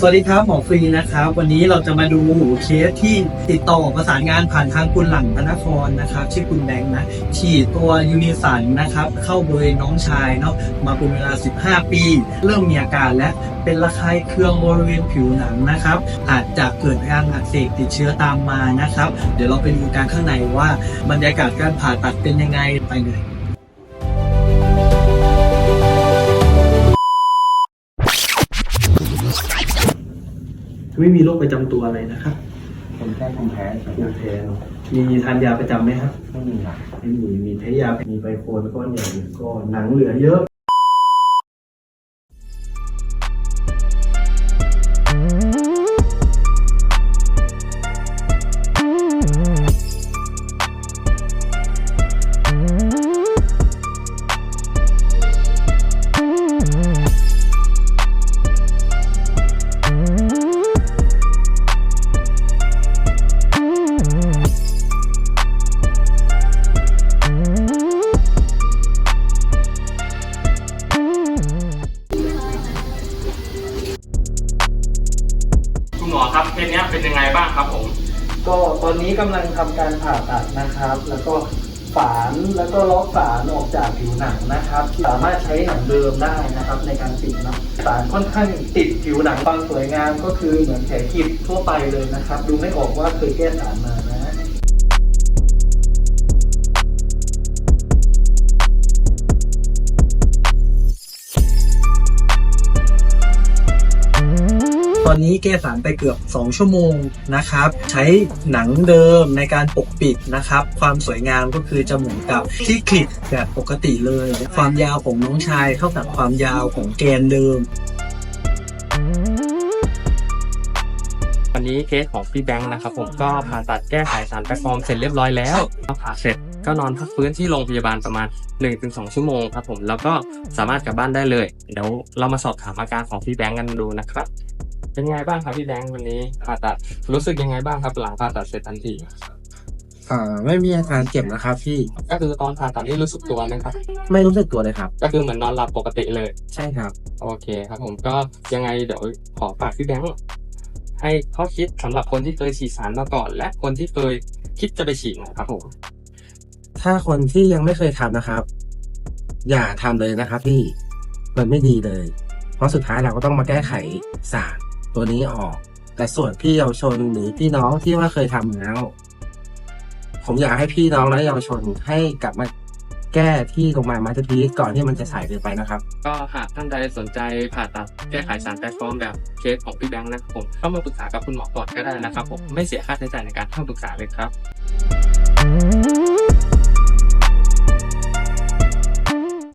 สวัสดีครับหมอฟรีนะครับ วันนี้เราจะมาดูเคสที่ติดต่อประสานงานผ่านทางคุณหลังพนครนะครับชื่อคุณแบงค์นะฉีดตัวยูนิสันนะครับ เข้าบริเวณน้องชายเนาะมาเป็นเวลา 15 ปี เริ่มมีอาการและเป็นระคายเคืองบริเวณผิวหนังนะครับ อาจจะเกิดอาการอักเสบติดเชื้อตามมานะครับ เดี๋ยวเราไปดูการข้างในว่าบรรยากาศการผ่าตัดเป็นยังไงไปเลย ไม่มีโรคประจำตัวอะไรนะครับเป็นแค่ภูมิแพ้ครับภูมิแพ้เนอะมีทานยาประจำไหมครับไม่มีครับ ไม่มีมีแพ้ยา มีไบโคนก้อนใหญ่หนึ่งก้อนหนังเหลือเยอะ เคสเนี้ยเป็นยังไงบ้างครับผม ก็ตอนนี้กำลังทำการผ่าตัดนะครับ แล้วก็ฝานแล้วก็ล็อกฝานออกจากผิวหนังนะครับสามารถใช้หนังเดิมได้นะครับ ในการติดเนาะฝานค่อนข้างติดผิวหนังบางสวยงามก็คือเหมือนแผลหิบทั่วไปเลยนะครับ ดูไม่ออกว่าเคยแก้สารมา อนนี้แกสารไปเกือบ 2 ชั่วโมงนะครับ ใช้หนังเดิมในการปกปิดนะครับ ความสวยงามก็คือจะเหมือนกับที่คลิปแบบปกติเลย ความยาวของน้องชายเท่ากับความยาวของแกนเดิมวันนี้เคสของพี่แบงค์นะครับผมก็ผ่าตัดแก้ไขสารแปลกปลอมเสร็จเรียบร้อยแล้วพอผ่าเสร็จก็นอนพักฟื้นที่โรงพยาบาลประมาณ 1-2 ชั่วโมงครับผมแล้วก็สามารถกลับบ้านได้เลย เดี๋ยวเรามาสอบถามอาการของพี่แบงค์กันดูนะครับ เป็นยังไงบ้างครับพี่แบงค์วันนี้ผ่าตัดรู้สึกยังไงบ้างครับหลังผ่าตัดเสร็จทันทีอ่าไม่มีอาการเจ็บนะครับพี่ก็คือตอนผ่าตัดนี่รู้สึกตัวไหมครับ ไม่รู้สึกตัวเลยครับ ก็คือเหมือนนอนหลับปกติเลย ใช่ครับ โอเคครับผมก็ยังไงเดี๋ยวขอฝากพี่แบงค์ให้ข้อคิดสำหรับคนที่เคยฉีดสารมาก่อน และคนที่เคยคิดจะไปฉีดนะครับผมถ้าคนที่ยังไม่เคยทำนะครับ อย่าทำเลยนะครับพี่มันไม่ดีเลย เพราะสุดท้ายเราก็ต้องมาแก้ไขสาร ตัวนี้ออก แต่ส่วนพี่เยาวชนหรือพี่น้องที่ว่าเคยทำแล้ว ผมอยากให้พี่น้องและเยาวชนให้กลับมาแก้ที่โรงพยาบาลมาสเตอร์พีก่อนที่มันจะสายเกินไปนะครับ ก็หากท่านใดสนใจผ่าตัดแก้ไขสารแปลกปลอมแบบเคสของพี่แบงค์นะครับผมเข้ามาปรึกษากับคุณหมอก่อนก็ได้นะครับผมไม่เสียค่าใช้จ่ายในการเข้าปรึกษาเลยครับ